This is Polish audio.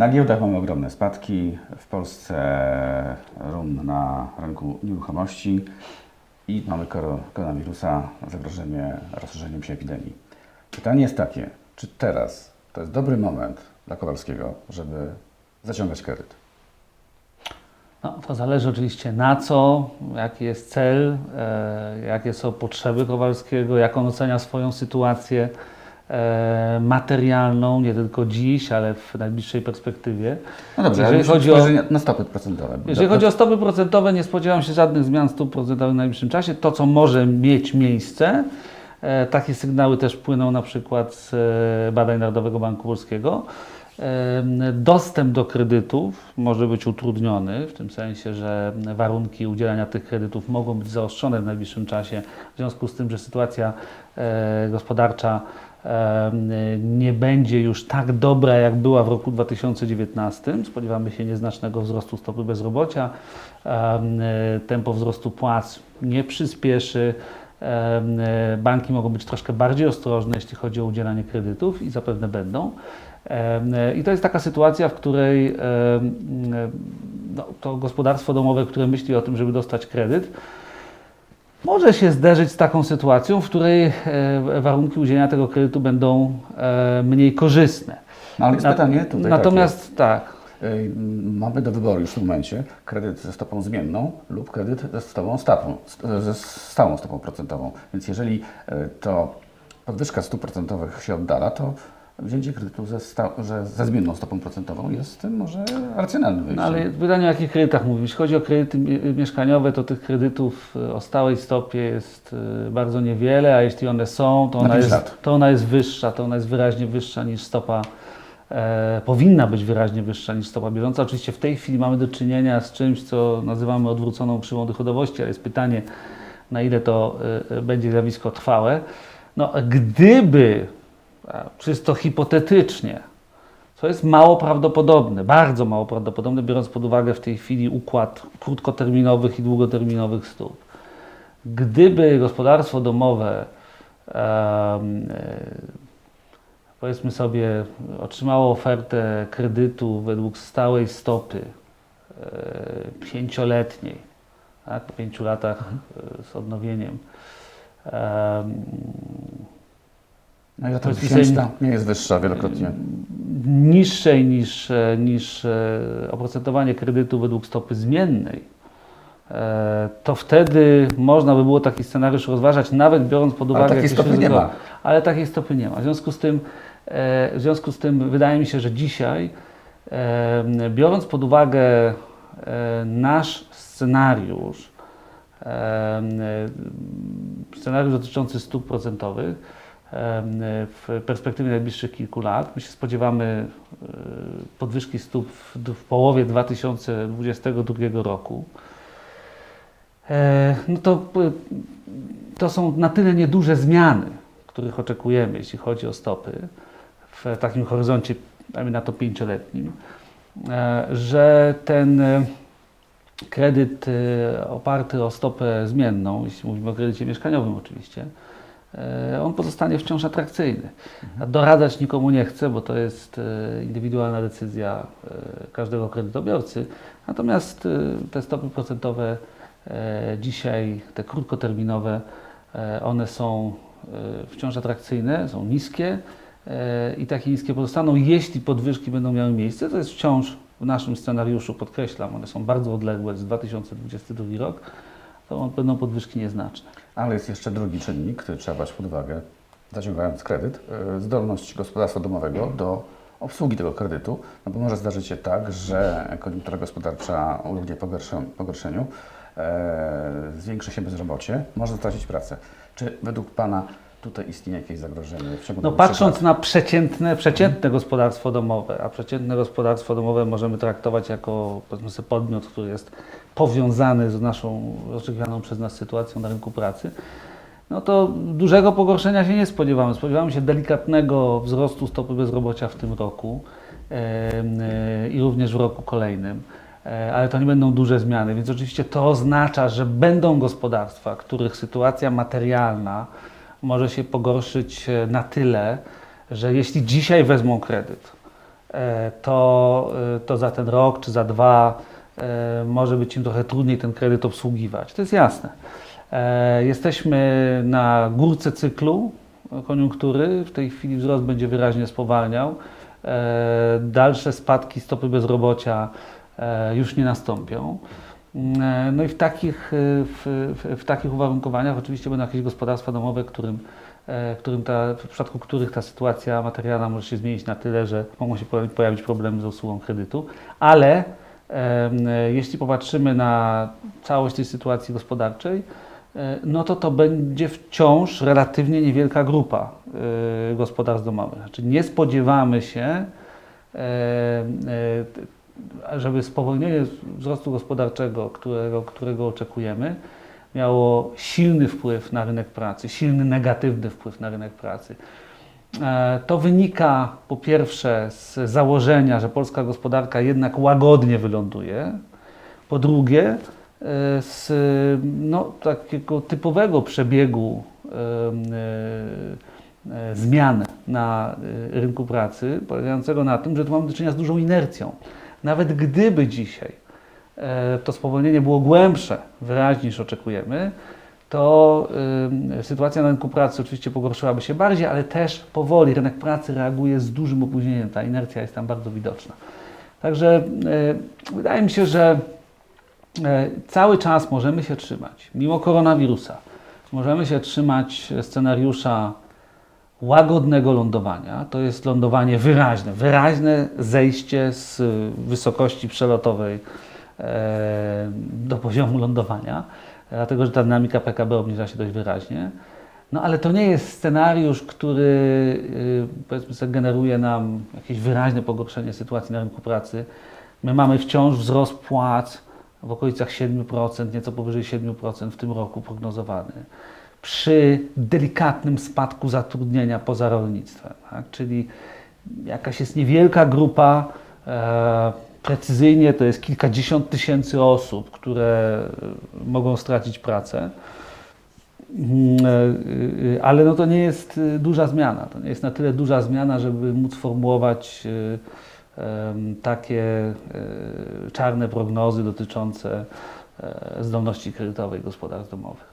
Na giełdach mamy ogromne spadki. W Polsce run na rynku nieruchomości i mamy koro- koronawirusa, zagrożenie rozszerzeniem się epidemii. Pytanie jest takie, czy teraz to jest dobry moment dla Kowalskiego, żeby zaciągać kredyt? No, to zależy oczywiście na co, jaki jest cel, e, jakie są potrzeby Kowalskiego, jak on ocenia swoją sytuację materialną, nie tylko dziś, ale w najbliższej perspektywie. No dobrze, Jeżeli chodzi o- na stopy procentowe. Jeżeli chodzi o stopy procentowe, nie spodziewam się żadnych zmian stóp procentowych w najbliższym czasie. To, co może mieć miejsce, e, takie sygnały też płyną na przykład z e, badań Narodowego Banku Polskiego. E, Dostęp do kredytów może być utrudniony, w tym sensie, że warunki udzielania tych kredytów mogą być zaostrzone w najbliższym czasie, w związku z tym, że sytuacja e, gospodarcza e, nie będzie już tak dobra, jak była w roku 2019. Spodziewamy się nieznacznego wzrostu stopy bezrobocia. Tempo wzrostu płac nie przyspieszy. Banki mogą być troszkę bardziej ostrożne, jeśli chodzi o udzielanie kredytów i zapewne będą. I to jest taka sytuacja, w której no, to gospodarstwo domowe, które myśli o tym, żeby dostać kredyt, może się zderzyć z taką sytuacją, w której e, warunki udzielenia tego kredytu będą e, mniej korzystne. No ale jest Na- pytanie tutaj Natomiast tak, takie. Y, Mamy do wyboru już w tym momencie kredyt ze stopą zmienną lub kredyt ze stopą stawą, ze stałą stopą procentową. Więc jeżeli y, to podwyżka stóp procentowych się oddala, to wzięcie kredytu ze, że ze zmienną stopą procentową jest tym może racjonalnym wyjściem. no ale pytanie o jakich kredytach mówimy. Jeśli chodzi o kredyty mie- mieszkaniowe, to tych kredytów e, o stałej stopie jest e, bardzo niewiele, a jeśli one są, to Na ona, jest, lat. to ona jest wyższa, to ona jest wyraźnie wyższa niż stopa, e, powinna być wyraźnie wyższa niż stopa bieżąca. Oczywiście w tej chwili mamy do czynienia z czymś, co nazywamy odwróconą krzywą dochodowości, ale jest pytanie, na ile to e, będzie zjawisko trwałe. No, gdyby, czysto hipotetycznie, co jest mało prawdopodobne, bardzo mało prawdopodobne, biorąc pod uwagę w tej chwili układ krótkoterminowych i długoterminowych stóp. Gdyby gospodarstwo domowe, e, powiedzmy sobie, otrzymało ofertę kredytu według stałej stopy e, pięcioletniej, tak, po pięciu latach e, z odnowieniem, em, No powiedzmy tysięczna nie jest wyższa wielokrotnie. niższej niż, e, niż e, oprocentowanie kredytu według stopy zmiennej, e, to wtedy można by było taki scenariusz rozważać, nawet biorąc pod Ale uwagę takiej jakieś stopy nie ryzyko. ma. Ale takiej stopy nie ma. W związku z tym, w związku z tym wydaje mi się, że dzisiaj, biorąc pod uwagę nasz scenariusz, scenariusz dotyczący stóp procentowych, w perspektywie najbliższych kilku lat. My się spodziewamy e, podwyżki stóp w, w połowie 2022 roku. E, No to, to są na tyle nieduże zmiany, których oczekujemy, jeśli chodzi o stopy, w takim horyzoncie, dajmy na to pięcioletnim, e, że ten kredyt oparty o stopę zmienną, jeśli mówimy o kredycie mieszkaniowym oczywiście, on pozostanie wciąż atrakcyjny. Doradzać nikomu nie chcę, bo to jest e, indywidualna decyzja e, każdego kredytobiorcy. Natomiast e, te stopy procentowe e, dzisiaj, te krótkoterminowe, e, one są e, wciąż atrakcyjne, są niskie e, i takie niskie pozostaną, jeśli podwyżki będą miały miejsce. To jest wciąż w naszym scenariuszu, podkreślam, one są bardzo odległe, z 2022 rok, to będą podwyżki nieznaczne. Ale jest jeszcze drugi czynnik, który trzeba brać pod uwagę, zaciągając kredyt, y, zdolność gospodarstwa domowego do obsługi tego kredytu, no bo może zdarzyć się tak, że koniunktura gospodarcza ulegnie pogorsze- pogorszeniu, e, zwiększy się bezrobocie, można stracić pracę. Czy według Pana tutaj istnieje jakieś zagrożenie No patrząc na przeciętne, przeciętne gospodarstwo domowe, a przeciętne gospodarstwo domowe możemy traktować jako powiedzmy sobie, podmiot, który jest powiązany z naszą oczekiwaną przez nas sytuacją na rynku pracy, no to dużego pogorszenia się nie spodziewamy. Spodziewamy się delikatnego wzrostu stopy bezrobocia w tym roku e, i również w roku kolejnym. E, Ale to nie będą duże zmiany, więc oczywiście to oznacza, że będą gospodarstwa, których sytuacja materialna może się pogorszyć e, na tyle, że jeśli dzisiaj wezmą kredyt, e, to, e, to za ten rok czy za dwa może być im trochę trudniej ten kredyt obsługiwać. To jest jasne. Jesteśmy na górce cyklu koniunktury. W tej chwili wzrost będzie wyraźnie spowalniał. Dalsze spadki stopy bezrobocia już nie nastąpią. E, No i w takich, e, w, w, w takich uwarunkowaniach oczywiście będą jakieś gospodarstwa domowe, którym, e, którym ta, w przypadku których ta sytuacja materialna może się zmienić na tyle, że mogą się pojawić- problemy z obsługą kredytu, ale jeśli popatrzymy na całość tej sytuacji gospodarczej, no to to będzie wciąż relatywnie niewielka grupa gospodarstw domowych. Znaczy nie spodziewamy się, żeby spowolnienie wzrostu gospodarczego, którego, którego oczekujemy, miało silny wpływ na rynek pracy, silny negatywny wpływ na rynek pracy. E, To wynika po pierwsze z założenia, że polska gospodarka jednak łagodnie wyląduje. Po drugie, e, z no, takiego typowego przebiegu e, zmian na rynku pracy, polegającego na tym, że tu mamy do czynienia z dużą inercją. Nawet gdyby dzisiaj e, to spowolnienie było głębsze, wyraźniej niż oczekujemy, to ym, sytuacja na rynku pracy oczywiście pogorszyłaby się bardziej, ale też powoli rynek pracy reaguje z dużym opóźnieniem. Ta inercja jest tam bardzo widoczna. Także y, wydaje mi się, że cały czas możemy się trzymać, mimo koronawirusa, możemy się trzymać scenariusza łagodnego lądowania. To jest lądowanie wyraźne, wyraźne zejście z wysokości przelotowej e, do poziomu lądowania, dlatego że ta dynamika PKB obniża się dość wyraźnie. No ale to nie jest scenariusz, który y, powiedzmy sobie generuje nam jakieś wyraźne pogorszenie sytuacji na rynku pracy. My mamy wciąż wzrost płac w okolicach 7%, nieco powyżej 7% w tym roku prognozowany. Przy delikatnym spadku zatrudnienia poza rolnictwem, tak? czyli jakaś jest niewielka grupa, e, precyzyjnie to jest kilkadziesiąt tysięcy osób, które e, mogą stracić pracę. Mm, e, e, Ale no to nie jest duża zmiana. To nie jest na tyle duża zmiana, żeby móc formułować takie czarne prognozy dotyczące zdolności kredytowej gospodarstw domowych.